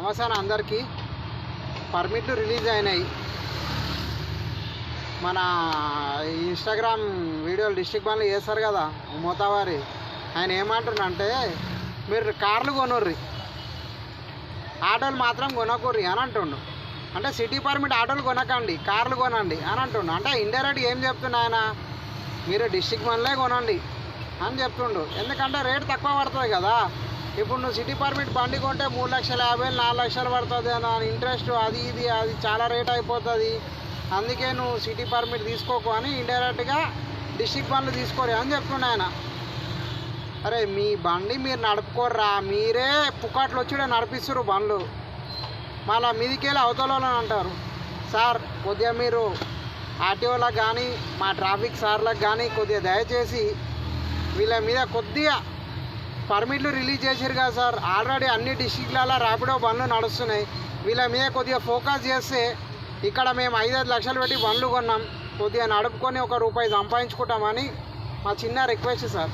నమస్కారం అందరికీ. పర్మిట్లు రిలీజ్ అయినాయి. మన ఇన్స్టాగ్రామ్ వీడియోలు డిస్ట్రిక్ట్ బండ్లు చేస్తారు కదా మోతావారి ఆయన ఏమంటున్నంటే మీరు కార్లు కొనుర్రి. ఆటోలు మాత్రం కొనకూర్రి అని అంటుండు. అంటే సిటీ పర్మిట్ ఆటోలు కొనకండి కార్లు కొనండి అని అంటుండు. అంటే ఇండైరెక్ట్ ఏం చెప్తుండు ఆయన? మీరు డిస్ట్రిక్ట్ బండ్లే కొనండి అని చెప్తుండు. ఎందుకంటే రేట్ తక్కువ పడుతుంది కదా. ఇప్పుడు నువ్వు సిటీ పర్మిట్ బండి కొంటే మూడు లక్షల యాభై నాలుగు లక్షలు పడుతుంది అని ఇంట్రెస్ట్ అది ఇది అది చాలా రేట్ అయిపోతుంది. అందుకే నువ్వు సిటీ పర్మిట్ తీసుకోకు అని ఇండైరెక్ట్గా డిస్ట్రిక్ట్ బండ్లు తీసుకోరు అని చెప్తుండే ఆయన. అరే మీ బండి మీరు నడుపుకోర్రా మీరే పుకాట్లు వచ్చి నడిపిస్తారు బండ్లు. మళ్ళీ మీదికెళ్ళి అవతల అంటారు. సార్ కొద్దిగా మీరు ఆర్టీఓలకు కానీ మా ట్రాఫిక్ సార్లకు కానీ కొద్దిగా దయచేసి వీళ్ళ మీద కొద్దిగా పర్మిట్లు రిలీజ్ చేశారు కదా సార్. ఆల్రెడీ అన్ని డిస్టిక్లలో ర్యాపిడో బండ్లు నడుస్తున్నాయి. వీళ్ళ మీద కొద్దిగా ఫోకస్ చేస్తే ఇక్కడ మేము ఐదైదు లక్షలు పెట్టి బండ్లు కొన్నాం. కొద్దిగా నడుపుకొని ఒక రూపాయి సంపాదించుకుంటామని మా చిన్న రిక్వెస్ట్ సార్.